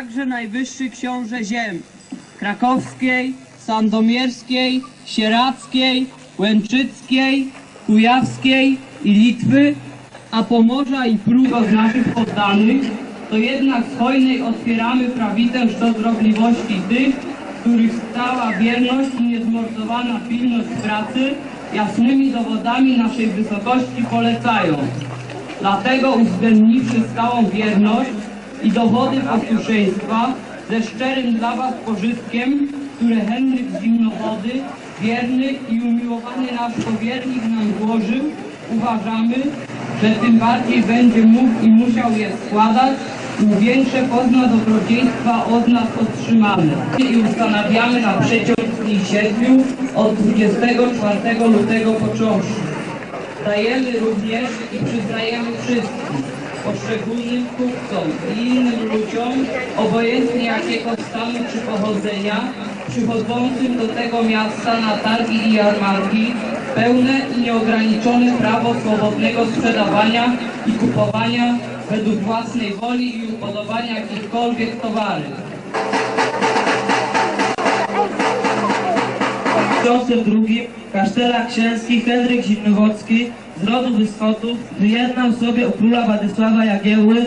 także najwyższy książę ziem krakowskiej, sandomierskiej, sieradzkiej, łęczyckiej, kujawskiej i Litwy, a Pomorza i Prusy z naszych poddanych, to jednak z hojnej otwieramy prawicę dobrobliwości tych, których stała wierność i niezmordowana pilność pracy jasnymi dowodami naszej wysokości polecają. Dlatego uwzględniwszy stałą wierność i dowody posłuszeństwa ze szczerym dla Was pożytkiem, które Henryk Zimnowody, wierny i umiłowany nasz powiernik nam włożył, uważamy, że tym bardziej będzie mógł i musiał je składać, im większe pozna dobrodziejstwa od nas otrzymane. I ustanawiamy na przeciąg dni siedmiu od 24 lutego począwszy. Dajemy również i przyznajemy wszystkim, poszczególnym kupcom i innym ludziom, obojętnie jakiego stanu czy pochodzenia, przychodzącym do tego miasta na targi i jarmarki, pełne i nieograniczone prawo swobodnego sprzedawania i kupowania według własnej woli i upodobania jakichkolwiek towary. Piątym drugim kasztela księski Henryk Zimnowocki z rodu Wyschodów wyjednał sobie u króla Władysława Jagiełły,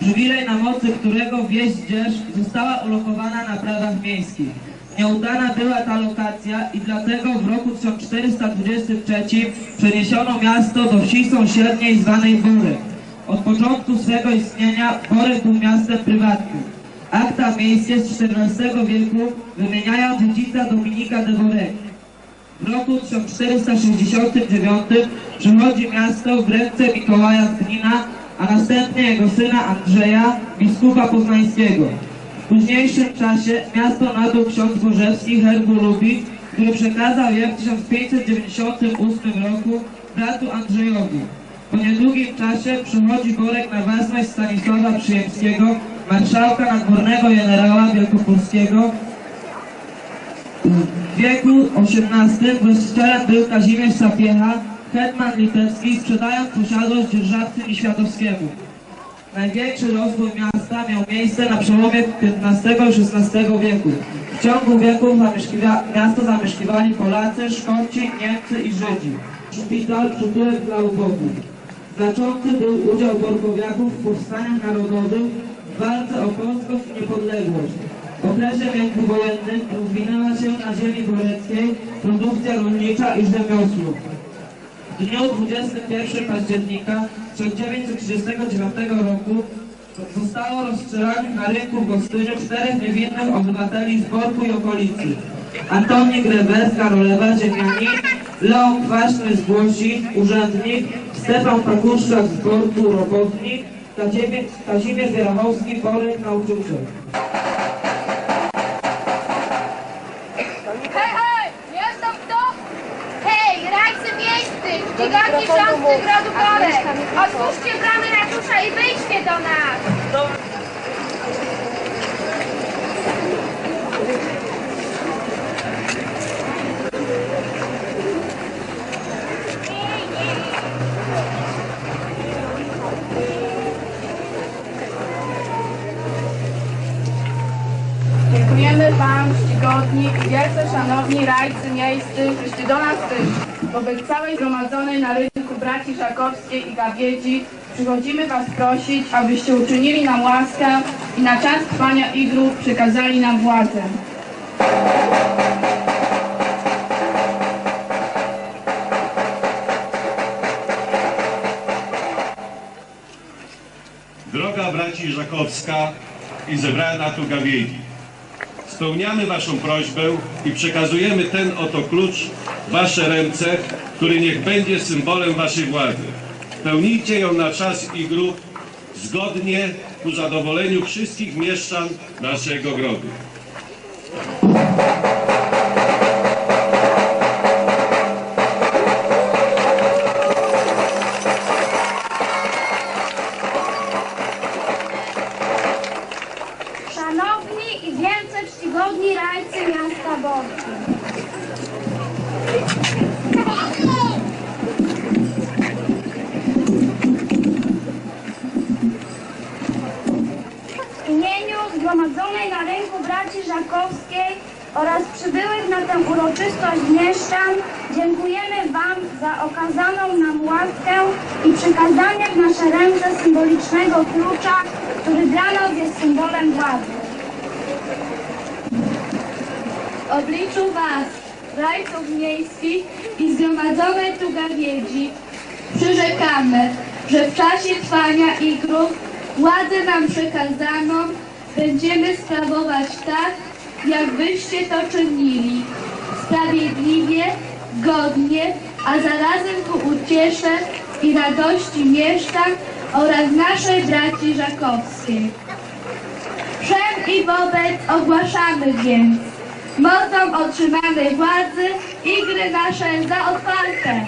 przywilej na mocy którego wieś dzierż została ulokowana na prawach miejskich. Nieudana była ta lokacja i dlatego w roku 1423 przeniesiono miasto do wsi sąsiedniej zwanej Borek. Od początku swego istnienia Borek był miastem prywatnym. Akta miejskie z XIV wieku wymieniają dziedzica Dominika de Borek. W roku 1469 przychodzi miasto w ręce Mikołaja z Gnina, a następnie jego syna Andrzeja, biskupa poznańskiego. W późniejszym czasie miasto nabył ksiądz Bożewski herbu Lubi, który przekazał je w 1598 roku bratu Andrzejowi. Po niedługim czasie przychodzi Borek na własność Stanisława Przyjemskiego, marszałka nadwornego generała wielkopolskiego, w wieku XVIII właścicielem był Kazimierz Sapiecha, hetman litewski, sprzedając posiadłość dzierżawcy Nieświatowskiemu. Największy rozwój miasta miał miejsce na przełomie XV i XVI wieku. W ciągu wieków zamieszkiwa, miasto zamieszkiwali Polacy, Szkoci, Niemcy i Żydzi. Szpital, przytułek dla ubogich. Znaczący był udział Borkowiaków w powstaniach narodowych, w walce o polskość i niepodległość. W okresie międzywojennym rozwinęła się na ziemi boreckiej produkcja rolnicza i rzemiosło. W dniu 21 października 1939 roku zostało rozstrzelanych na rynku w Gostyniu czterech niewinnych obywateli z Borku i okolicy. Antoni Greber z Karolewa, ziemianin, Leon Kwaśny z Włosi, urzędnik, Stefan Pakuszczak z Borku, robotnik, Kazimierz, Wierachowski, Borek, nauczyciel. Hej, hej! Jest tam? Hej, rajcy miejscy! Ścigaki rządcy grodu Borek! Otwórzcie bramy ratusza i wyjdźcie do nas! Dziękujemy Wam, czcigodni i wielce szanowni rajcy miejscy, żeście do nas przyszli. Wobec całej zgromadzonej na rynku braci Żakowskiej i Gawiedzi przychodzimy Was prosić, abyście uczynili nam łaskę i na czas trwania igru przekazali nam władzę. Droga braci Żakowska i zebrana tu gawiedzi, spełniamy waszą prośbę i przekazujemy ten oto klucz w wasze ręce, który niech będzie symbolem waszej władzy. Pełnijcie ją na czas igru zgodnie ku zadowoleniu wszystkich mieszczan naszego grodu. Symbolicznego klucza, który dla nas jest symbolem władzy. W obliczu Was, rajców miejskich i zgromadzonej tu gawiedzi, przyrzekamy, że w czasie trwania igrów władzę nam przekazaną będziemy sprawować tak, jak Wyście to czynili, sprawiedliwie, godnie, a zarazem ku uciesze i radości mieszkań oraz naszej braci żakowskiej. Przed i wobec ogłaszamy więc mocą otrzymanej władzy igry nasze za otwarte.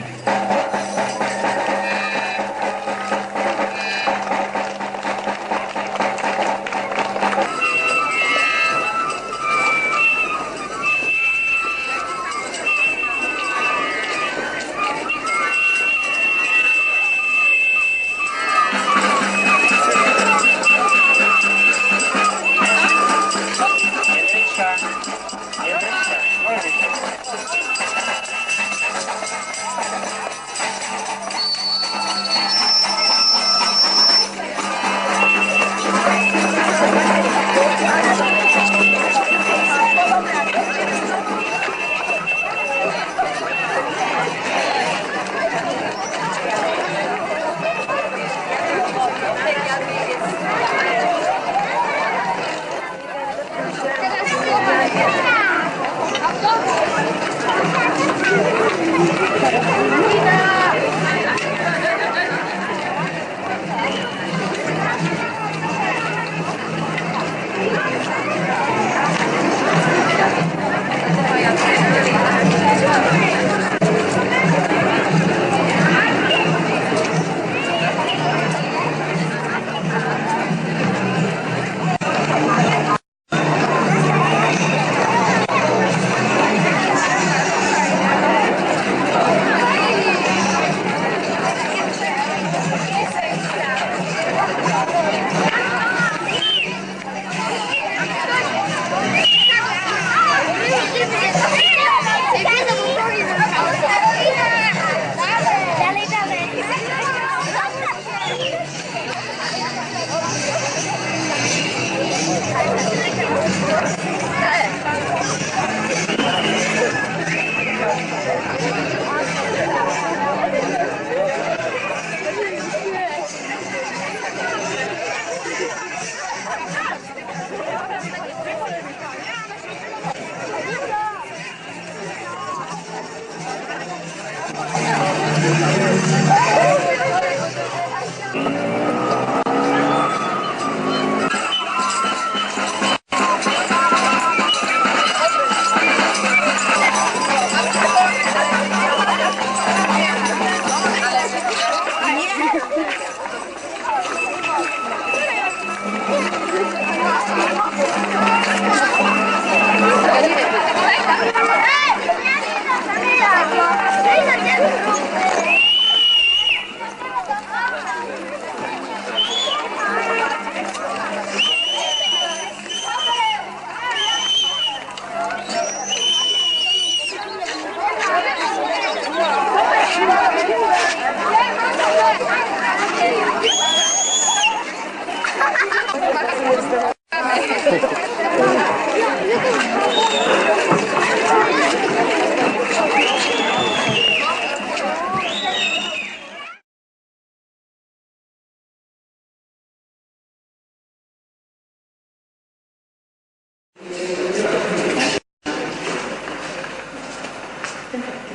Gracias.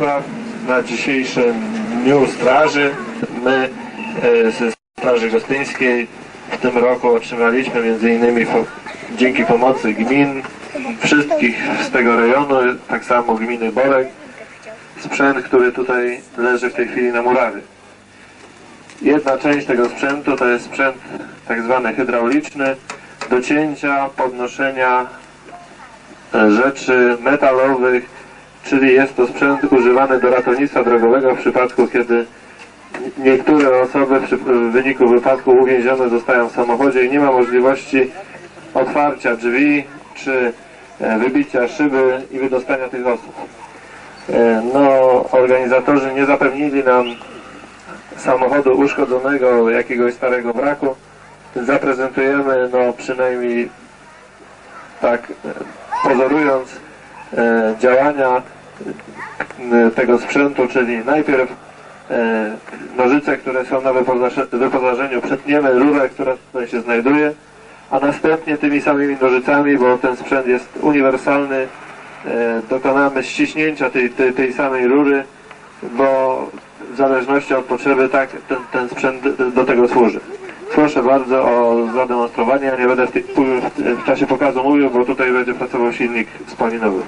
Państwa na dzisiejszym Dniu Straży. My e, ze Straży Gostyńskiej w tym roku otrzymaliśmy m.in. Po, dzięki pomocy gmin wszystkich z tego rejonu, tak samo gminy Borek, sprzęt, który tutaj leży w tej chwili na murawie. Jedna część tego sprzętu to jest sprzęt tak zwany hydrauliczny do cięcia, podnoszenia e, rzeczy metalowych, czyli jest to sprzęt używany do ratownictwa drogowego w przypadku, kiedy niektóre osoby w, wyniku wypadku uwięzione zostają w samochodzie i nie ma możliwości otwarcia drzwi czy e, wybicia szyby i wydostania tych osób. E, No, organizatorzy nie zapewnili nam samochodu uszkodzonego, jakiegoś starego wraku. Zaprezentujemy, no przynajmniej tak e, pozorując działania e, tego sprzętu, czyli najpierw e, nożyce, które są na wyposaże- wyposażeniu, przetniemy rurę, która tutaj się znajduje, a następnie tymi samymi nożycami, bo ten sprzęt jest uniwersalny, e, dokonamy ściśnięcia tej, tej, tej samej rury, bo w zależności od potrzeby tak ten, ten sprzęt do tego służy. Proszę bardzo o zademonstrowanie. Ja nie będę w, w, w czasie pokazu mówił, bo tutaj będzie pracował silnik spalinowy.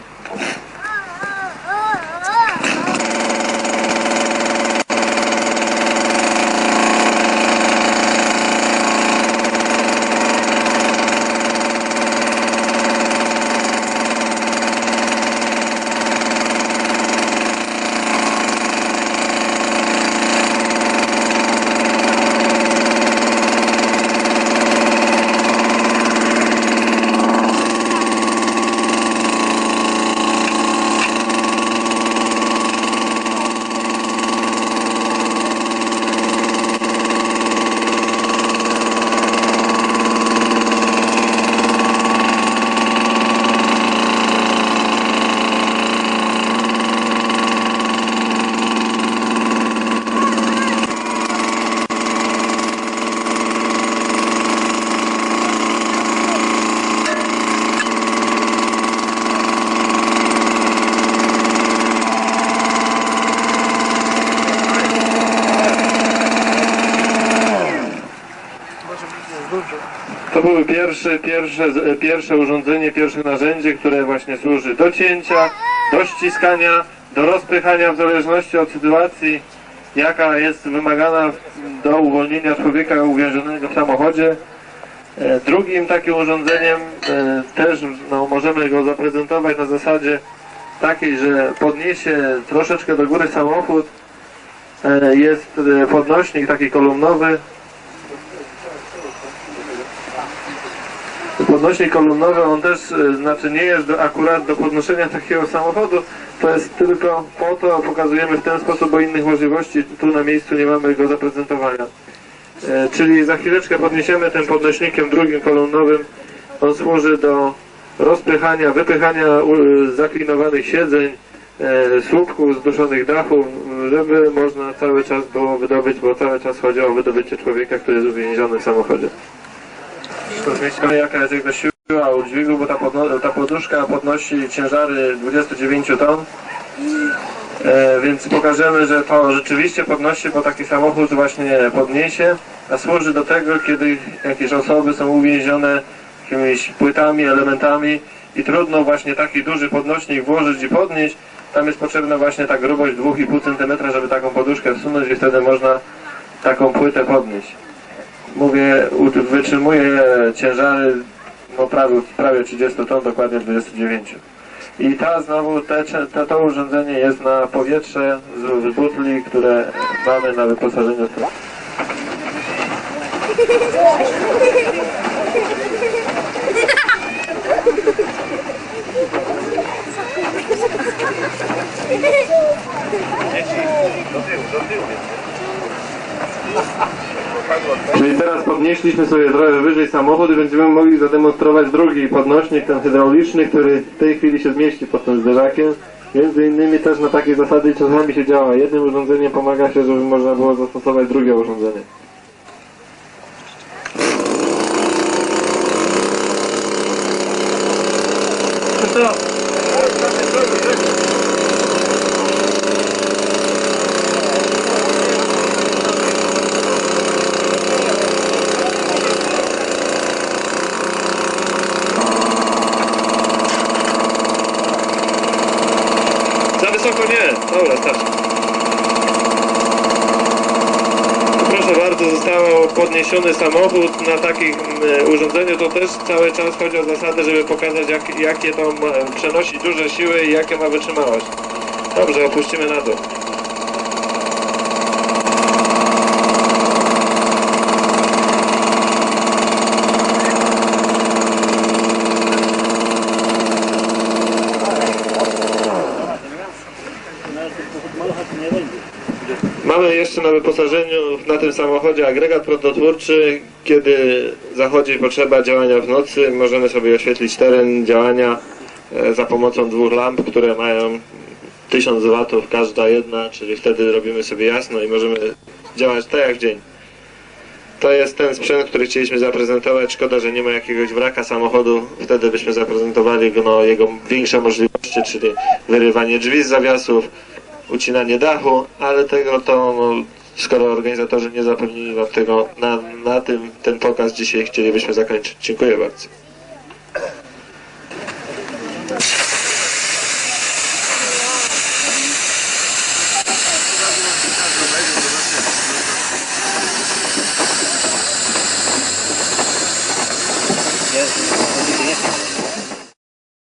Były pierwsze, pierwsze, pierwsze urządzenie, pierwsze narzędzie, które właśnie służy do cięcia, do ściskania, do rozpychania w zależności od sytuacji, jaka jest wymagana do uwolnienia człowieka uwięzionego w samochodzie. E, Drugim takim urządzeniem e, też no, możemy go zaprezentować na zasadzie takiej, że podniesie troszeczkę do góry samochód. E, Jest podnośnik taki kolumnowy. Podnośnik kolumnowy, on też e, znaczy nie jest do, akurat do podnoszenia takiego samochodu, to jest tylko po to, pokazujemy w ten sposób, bo innych możliwości tu na miejscu nie mamy go zaprezentowania. E, Czyli za chwileczkę podniesiemy tym podnośnikiem drugim kolumnowym. On służy do rozpychania, wypychania u- zaklinowanych siedzeń, e, słupków, zduszonych dachów, żeby można cały czas było wydobyć, bo cały czas chodzi o wydobycie człowieka, który jest uwięziony w samochodzie. Zmieścimy jaka jest jego siła udźwigu, bo ta, podno- ta poduszka podnosi ciężary 29 ton. E, więc pokażemy, że to rzeczywiście podnosi, bo taki samochód właśnie podniesie, a służy do tego, kiedy jakieś osoby są uwięzione jakimiś płytami, elementami i trudno właśnie taki duży podnośnik włożyć i podnieść. Tam jest potrzebna właśnie ta grubość 2,5 cm, żeby taką poduszkę wsunąć i wtedy można taką płytę podnieść. Mówię, wytrzymuje ciężary no prawie, prawie 30 ton, dokładnie 29. I ta znowu, te, te, to urządzenie jest na powietrze z, butli, które mamy na wyposażeniu. Czyli teraz podnieśliśmy sobie trochę wyżej samochód i będziemy mogli zademonstrować drugi podnośnik, ten hydrauliczny, który w tej chwili się zmieści pod tym zderzakiem. Między innymi też na takiej zasadzie czasami się działa. Jednym urządzeniem pomaga się, żeby można było zastosować drugie urządzenie. Za wysoko nie. Dobra, starczy. Proszę bardzo, podniesiony samochód na takim e, urządzeniu. To też cały czas chodzi o zasadę, żeby pokazać jak, jakie to ma, przenosi duże siły i jakie ma wytrzymałość. Dobrze, opuścimy na dół. Mamy jeszcze na wyposażeniu na tym samochodzie agregat prądotwórczy. Kiedy zachodzi potrzeba działania w nocy, możemy sobie oświetlić teren działania e, za pomocą dwóch lamp, które mają 1000 watów każda jedna, czyli wtedy robimy sobie jasno i możemy działać tak jak w dzień. To jest ten sprzęt, który chcieliśmy zaprezentować. Szkoda, że nie ma jakiegoś wraka samochodu. Wtedy byśmy zaprezentowali go, no, jego większe możliwości, czyli wyrywanie drzwi z zawiasów, ucinanie dachu, ale tego to, no, skoro organizatorzy nie zapewnili nam tego, na, na tym ten pokaz dzisiaj chcielibyśmy zakończyć. Dziękuję bardzo.